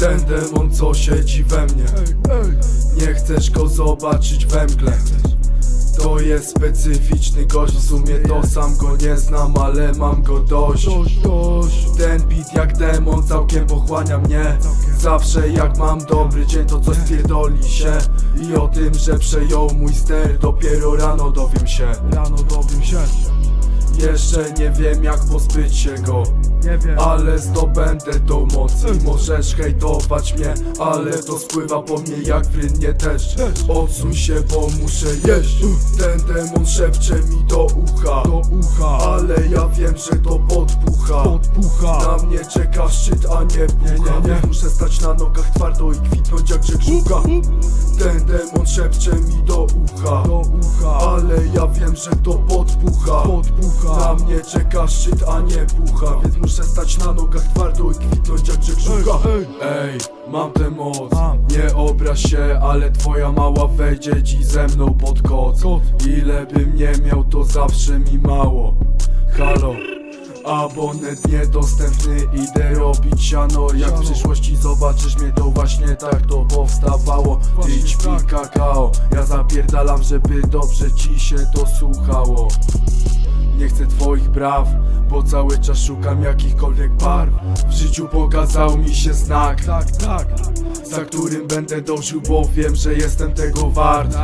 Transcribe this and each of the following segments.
Ten demon co siedzi we mnie. Nie chcesz go zobaczyć we mgle. To jest specyficzny gość W sumie to sam go nie znam, ale mam go dość. Ten beat jak demon całkiem pochłania mnie. Zawsze jak mam dobry dzień to coś spierdoli się. I o tym, że przejął mój ster Dopiero rano dowiem się. Rano dowiem się Jeszcze nie wiem jak pozbyć się go Nie wiem. ale zdobędę tą moc I możesz hejtować mnie Ale to spływa po mnie jak w rynnie deszcz Odsuń się, bo muszę jeść. Ten demon szepcze mi do ucha. Do ucha. Ale ja wiem, że to podpucha. Podpucha. Na mnie czeka szczyt, a nie pucha. Nie, nie, Muszę stać na nogach twardo i kwitnąć jak żegrzuka Ten demon szepcze mi do ucha. Do ucha. Ale ja wiem, że to podpucha Podpucha na mnie czeka szczyt, a nie pucha. Więc muszę stać na nogach twardo i kwitnąć jak żegrzuka Ej, Ej, mam tę moc. Nie obraź się, ale twoja mała wejdzie dziś ze mną pod koc. Ile bym nie miał, to zawsze mi mało Abonent niedostępny, idę robić siano Jak w przyszłości zobaczysz mnie, to właśnie tak to powstawało. Właśnie Idź pi tak. kakao. Ja zapierdalam, żeby dobrze ci się to słuchało. Nie chcę twoich braw, bo cały czas szukam jakichkolwiek barw. W życiu pokazał mi się znak, Tak, tak za którym będę dążył, bo wiem, że jestem tego wart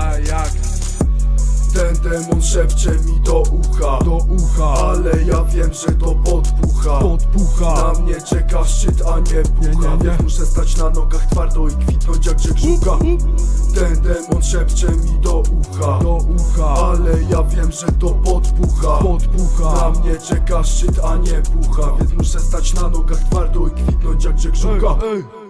demon szepcze mi do ucha. Do ucha. Ale ja wiem, że to podpucha. Podpucha. Na mnie czeka szczyt, a nie pucha. Nie, nie, nie. Muszę stać na nogach twardo i kwitnąć jak żegrzuka Ten demon szepcze mi do ucha. Do ucha. Ale ja wiem, że to podpucha. Na Podpucha mnie czeka szczyt, a nie pucha. Więc muszę stać na nogach twardo i kwitnąć jak żegrzuka Ej, ej.